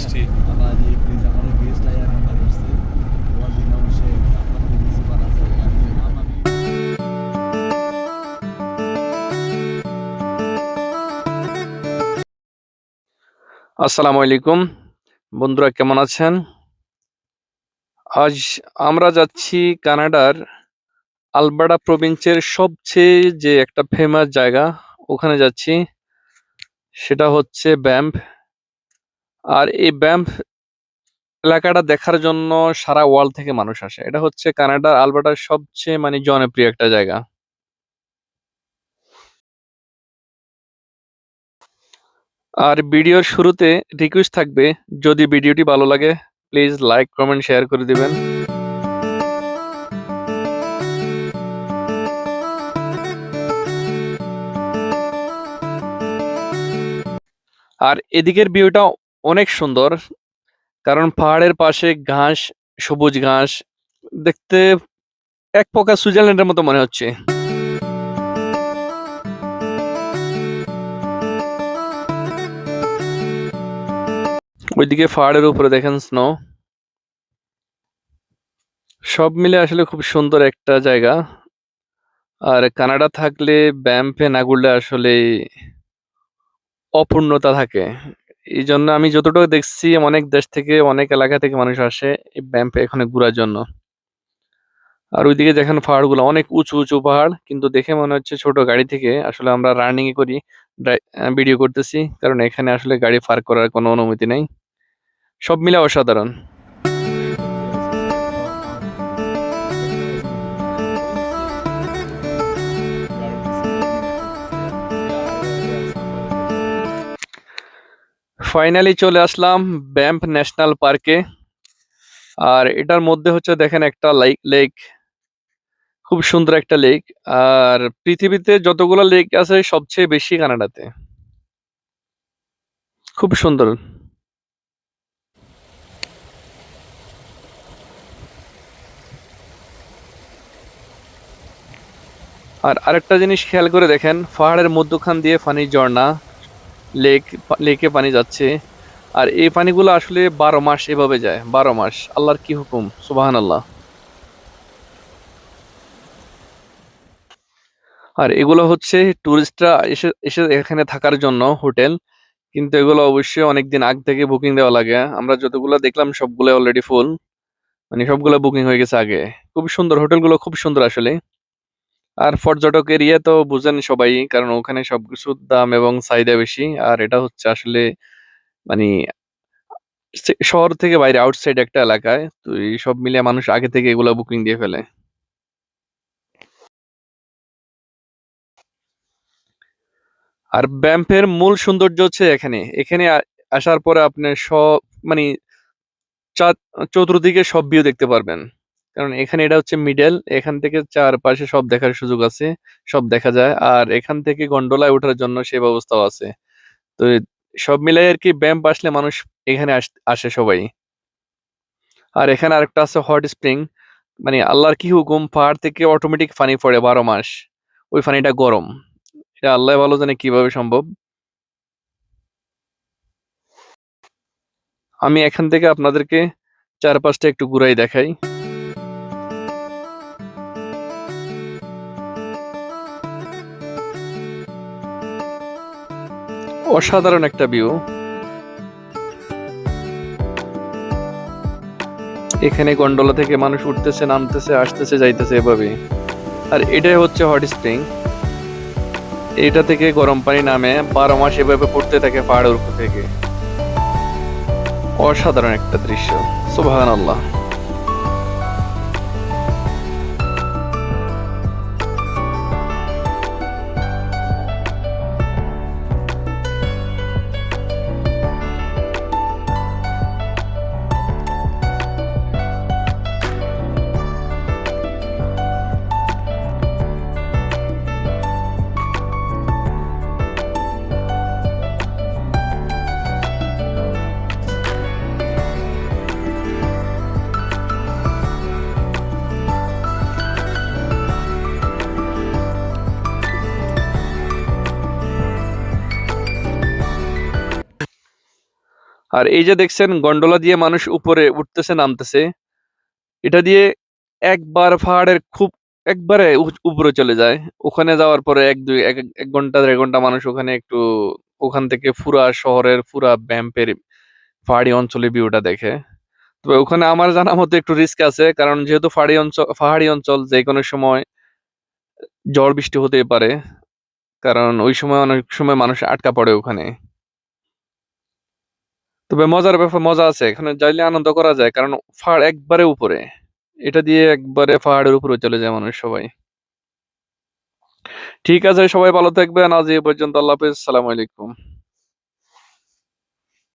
মিষ্টি আসসালামু আলাইকুম বন্ধুরা কেমন আছেন? আজ আমরা যাচ্ছি কানাডার আলবাডা প্রভিন্সের সবচেয়ে যে একটা ফেমাস জায়গা ওখানে যাচ্ছি। সেটা হচ্ছে ব্যাম্প। আর এই ব্যাম্প এলাকাটা দেখার জন্য সারা ওয়ার্ল্ড থেকে মানুষ আসে। এটা হচ্ছে কানাডার আলবার্টার সবচেয়ে মানে জনপ্রিয় একটা জায়গা। আর ভিডিওর শুরুতে রিকোয়েস্ট থাকবে, যদি ভিডিওটি ভালো লাগে প্লিজ লাইক কমেন্ট শেয়ার করে দিবেন। আর এদিকের ভিউটা অনেক সুন্দর। কারণ পাহাড়ের পাশে ঘাস, সবুজ ঘাস, দেখতে এক প্রকার সুইজারল্যান্ডের মতো মনে হচ্ছে। ওইদিকে পাহাড়ের উপরে দেখেন স্নো সব মিলে আসলে খুব সুন্দর একটা জায়গা। আর কানাডা থাকলে ব্যাম্পে না ঘুরলে আসলে অপূর্ণতা থাকে। এই জন্য আমি যতটুকু দেখছি, অনেক দেশ থেকে, অনেক এলাকা থেকে মানুষ আসে এই ব্যাম্পে এখানে ঘুরার জন্য। আর ওইদিকে দেখেন পাহাড়গুলো অনেক উঁচু উঁচু পাহাড়, কিন্তু দেখে মনে হচ্ছে ছোট গাড়ি থেকে। আসলে আমরা রানিং করি ভিডিও করতেছি, কারণ এখানে আসলে গাড়ি পার্ক করার কোনো অনুমতি নেই। সব মিলে অসাধারণ। ফাইনালি চলে আসলাম ব্যাম্প ন্যাশনাল পার্কে আর এটার মধ্যে হচ্ছে দেখেন একটা লাইক লেক খুব সুন্দর একটা লেক আর পৃথিবীতে যতগুলো লেক আছে, সবচেয়ে বেশি কানাডাতে। খুব সুন্দর। আর আরেকটা জিনিস খেয়াল করে দেখেন, পাহাড়ের মধ্যখান দিয়ে পানির ঝর্ণা। লেক লেকে পানি যাচ্ছে। আর এই পানিগুলো আসলে বারো মাস এভাবে যায়, বারো মাস। আল্লাহর কি হুকুম? সুবাহান আল্লাহ আর এগুলো হচ্ছে টুরিস্টরা এসে এসে এখানে থাকার জন্য হোটেল। কিন্তু এগুলো অবশ্যই অনেকদিন আগ থেকে বুকিং দেওয়া লাগে। আমরা যতগুলো দেখলাম সবগুলো অলরেডি ফুল মানে সবগুলো বুকিং হয়ে গেছে আগে। খুব সুন্দর, হোটেলগুলো খুব সুন্দর আসলে। আর পর্যটক এরিয়া তো বুঝেন সবাই, কারণ ওখানে সবকিছুর দাম এবং চাহিদা বেশি। আর এটা হচ্ছে আসলে মানে শহর থেকে বাইরে আউটসাইড একটা এলাকায়, তো এই সব মিলিয়ে মানুষ আগে থেকে এগুলো বুকিং দিয়ে ফেলে। আর ব্যাম্পের মূল সৌন্দর্য হচ্ছে এখানে। এখানে আসার পরে আপনি সব মানে চতুর্দিকে সব ভিউ দেখতে পারবেন। কারণ এখানে এটা হচ্ছে মিডল এখান থেকে চারপাশে সব দেখার সুযোগ আছে, সব দেখা যায়। আর এখান থেকে গন্ডোলায় ওঠার জন্য সে ব্যবস্থাও আছে। তো সব মিলাই আর কি ব্যাম্প আসলে মানুষ এখানে আস- সবাই। আর এখানে আরেকটা আছে হট স্প্রিং মানে আল্লাহর কি হুকুম? পাহাড় থেকে অটোমেটিক পানি পড়ে বারো মাস। ওই পানিটা গরম। এটা আল্লাহ ভালো জানে কীভাবে সম্ভব। আমি এখান থেকে আপনাদেরকে চারপাশটা একটু ঘুরাই দেখাই। অসাধারণ একটা ভিউ এখানে গন্ডোলা থেকে মানুষ উঠতেছে, নামতেছে, আসতেছে, যাইতেছে এভাবে আর এটাই হচ্ছে হট স্প্রিং এটা থেকে গরম পানি নামে বারো মাস এভাবে পড়তে থাকে পাহাড়ের উপর থেকে। অসাধারণ একটা দৃশ্য। সুবাহান আল্লাহ আর এই যে দেখছেন, গন্ডোলা দিয়ে মানুষ উপরে উঠতেছে, নামতেছে, এটা দিয়ে একবার পাহাড়ের খুব একবারে উপরে চলে যায়। ওখানে যাওয়ার পরে এক দুই, এক ঘণ্টা, দেড় ঘণ্টা মানুষ ওখানে একটু ওখান থেকে পুরা শহরের পুরা ব্যাম্পের পাহাড়ি অঞ্চলের ভিউটা দেখে। তবে ওখানে আমার জানা মতো একটু রিস্ক আছে, কারণ যেহেতু পাহাড়ি অঞ্চল পাহাড়ি অঞ্চল যে কোনো সময় ঝড় বৃষ্টি হতেই পারে, কারণ ওই সময় অনেক সময় মানুষ আটকা পড়ে ওখানে। তবে মজার ব্যাপার, মজা আছে। এখানে যাইলে আনন্দ করা যায়, কারণ পাহাড় একবারে উপরে। এটা দিয়ে একবারে পাহাড়ের উপরে চলে যায় মানুষ সবাই। ঠিক আছে, সবাই ভালো থাকবেন। আজ এই পর্যন্ত, আল্লাহ হাফিজ। সালাম আলাইকুম।